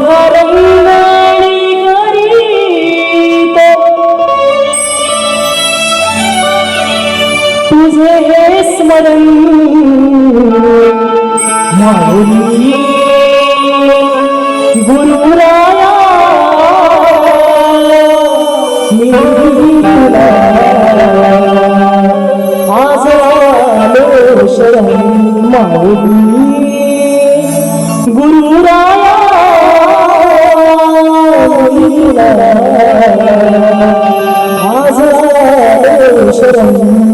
ভরণ আজ শরণ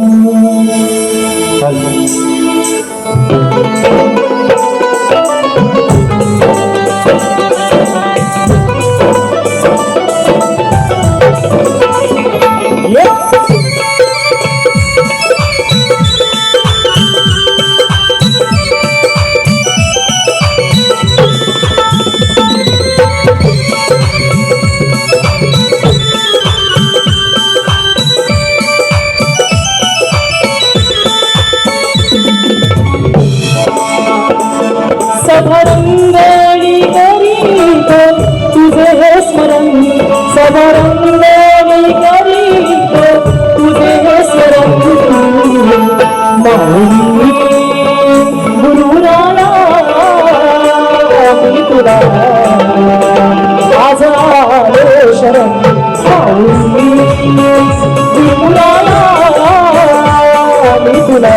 सभरंगणी करीत तुझे हे स्मरण सभरंगणी करीत तुझे हे स्मरण माऊली तुला आज शरण माऊली मी तुला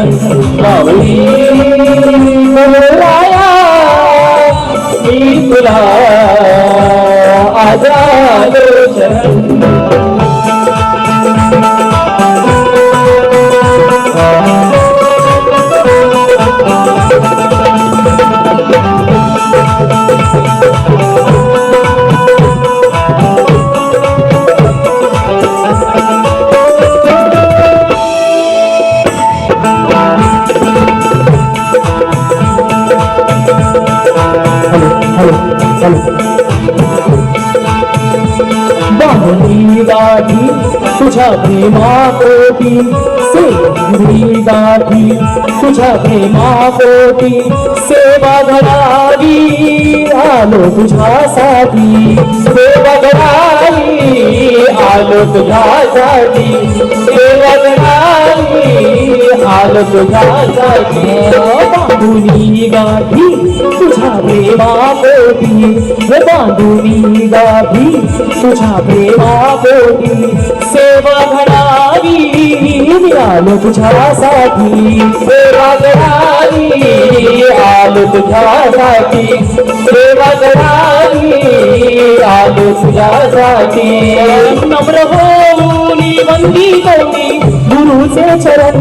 I'm आज बाहुली तुझ्या प्रेमा पोटी सेवी गाठी तुझ्या प्रेमा पोटी सेवा घडावी आलो तुझ्यासाठी सेवा घडावी आलो तुझ्यासाठी सेवा आलो तुझ्यासाठी बांधुनी गाठी तुझ्या प्रेमा पोटी बांधुनी गाठी तुझ्या प्रेमा पोटी सेवा घडावी आलो तुझ्यासाठी सेवा घडावी आलो तुझ्यासाठी सेवा घडावी आलो तुझ्यासाठी नम्र होऊनी वंदितो मी गुरुचे चरण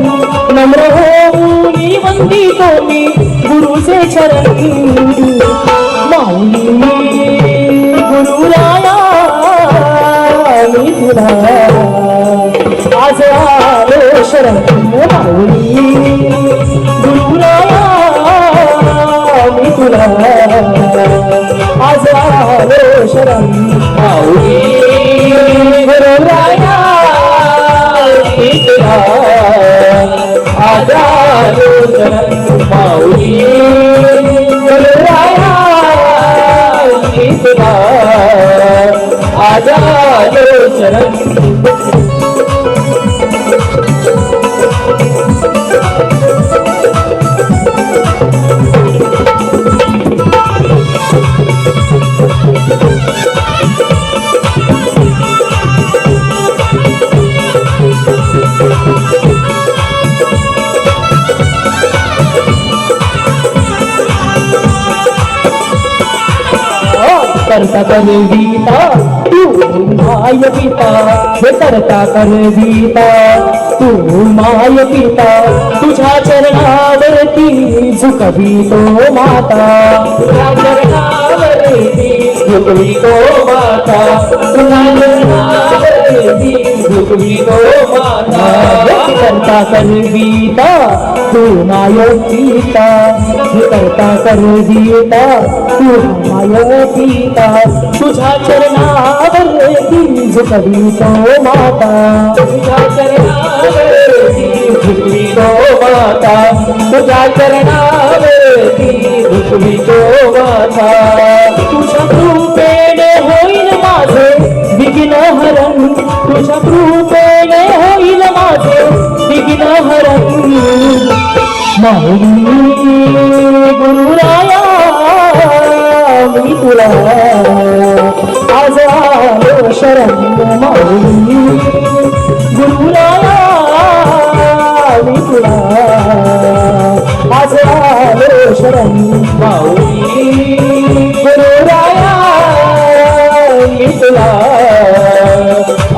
नम्र होऊनी वंदितो मी गुरुचे चरण हो माऊली गुरुराया मी तुला. आज आलो शरण माऊली. गुरुराया मी तुला. आज आलो शरण माऊली. गुरुराया आजारो जन्म माऊली आजारो जन्म करता करविता तू माय पिता हे। करता करविता तू माय पिता तुझ्या चरणावरती झुकवी तो माता तुझ्या तो माता तुझ्या चरणावरती झुकवी तो माता करता कर करविता तू माय पीता हे करता कर करविता तू माय पिता तुझ्या चरणावरती झुकवी तो माता। तुझ्या चरणावरती झुकवी तो माता। तुझ्या चरणावरती झुकवी तो माता। तुझ्या कृपेने होईल माझे हरण। होईल माझे विघ्न हरण माऊली गुरुराया मी तुला आज आलो शरण माऊली गुरुराया मी तुला आज आलो शरण माऊली.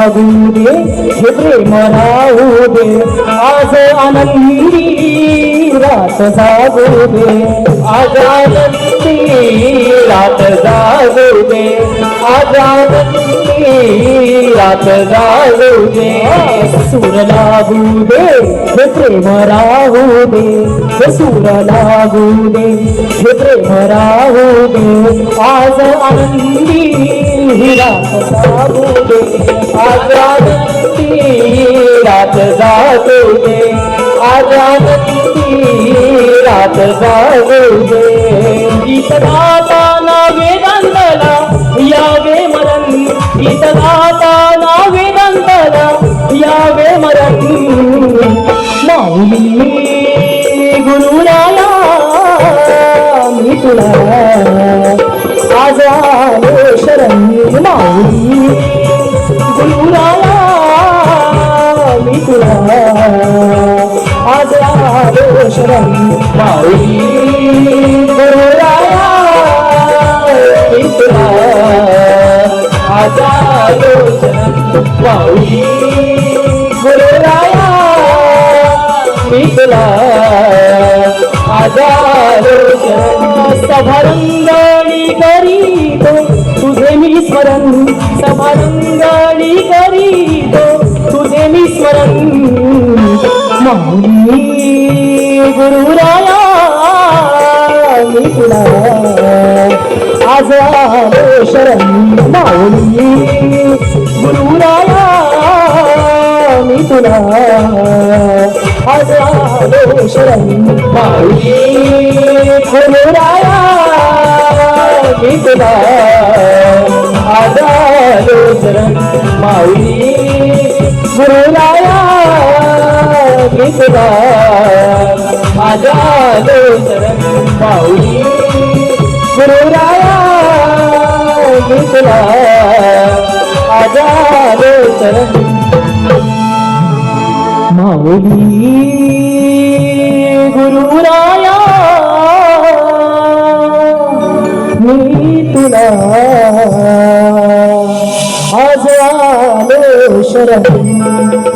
लागू दे हे प्रेम राहू दे आज आनंदी रात जागू दे आज आनंदी रात जागू दे आज आनंदी रात जागू दे सुर लागू दे आजानती रात जाऊ दे आजानती रात जाऊ दे गीतदाताना वेदांताला यावे मरण गीतदाताना वेदांताला यावे मरण माऊली गुरुला मी तुला आजा आलो शरण माऊली गुरुराया मी तुला आज आलो शरण माऊली गुरुराया मी तुला आजारो सभारंगाळी करीतो तुझे मी स्मरण सभारंगाळी करीतो तुझे मी स्मरण माऊली गुरुराया मी तुला आज आलो शरण माऊली गुरुराया मी तुला आज आलो शरण माऊली गुरुराया मी तुला आज आलो शरण माऊली गुरुराया मी तुला शरण माऊली गुरुराया मी तुला आज आलो शरण। माऊली गुरुराया मी तुला। आज शरण।